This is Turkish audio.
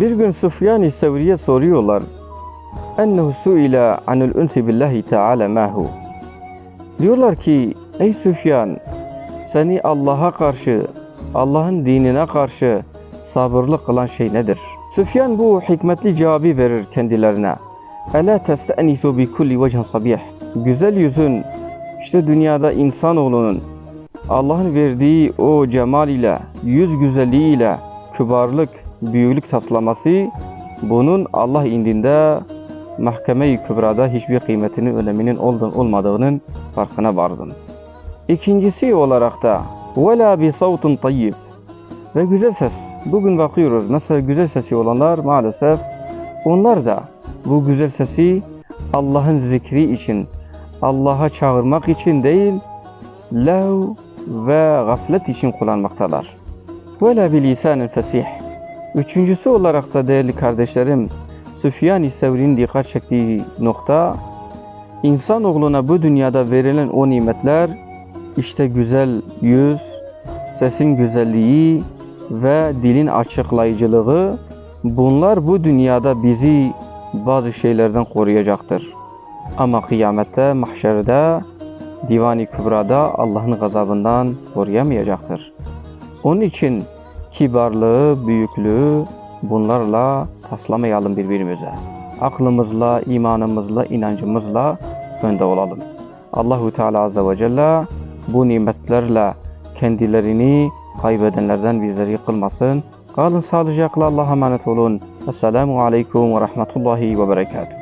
Bir gün Süfyan-ı Sevri'ye soruyorlar. Ennehu suila anil unsi billahi teala mahu. Diyorlar ki ey Süfyan seni Allah'a karşı, Allah'ın dinine karşı sabırlı kılan şey nedir? Süfyan bu hikmetli cevabı verir kendilerine. Ela testenisu bi kulli vechin sabih. Güzel yüzün işte dünyada insanoğlunun Allah'ın verdiği o cemal ile, yüz güzelliğiyle kübarlık, büyüklük taslaması bunun Allah indinde mahkeme-i kübrada hiçbir kıymetinin, öneminin oldu- olmadığının farkına vardım. İkincisi olarak da وَلَا بِصَوْتٌ طَيِّبٍ Ve güzel ses. Bugün bakıyoruz mesela güzel sesi olanlar maalesef onlar da bu güzel sesi Allah'ın zikri için, Allah'a çağırmak için değil, lev ve gaflet için kullanmaktalar. وَلَا بِلِسَانٍ fesih. Üçüncüsü olarak da değerli kardeşlerim, Süfyan-ı Sevri'nin dikkat çektiği nokta, insanoğluna bu dünyada verilen o nimetler, işte güzel yüz, sesin güzelliği ve dilin açıklayıcılığı, bunlar bu dünyada bizi bazı şeylerden koruyacaktır. Ama kıyamette, mahşerde, Divan-ı Kübra'da Allah'ın gazabından koruyamayacaktır. Onun için kibarlığı, büyüklüğü bunlarla taslamayalım birbirimize. Aklımızla, imanımızla, inancımızla önde olalım. Allahu Teala Azze ve Celle bu nimetlerle kendilerini kaybedenlerden bizleri kılmasın. Kalın sağlıcakla Allah'a emanet olun. Esselamu Aleyküm ve Rahmetullahi ve Berekatuhu.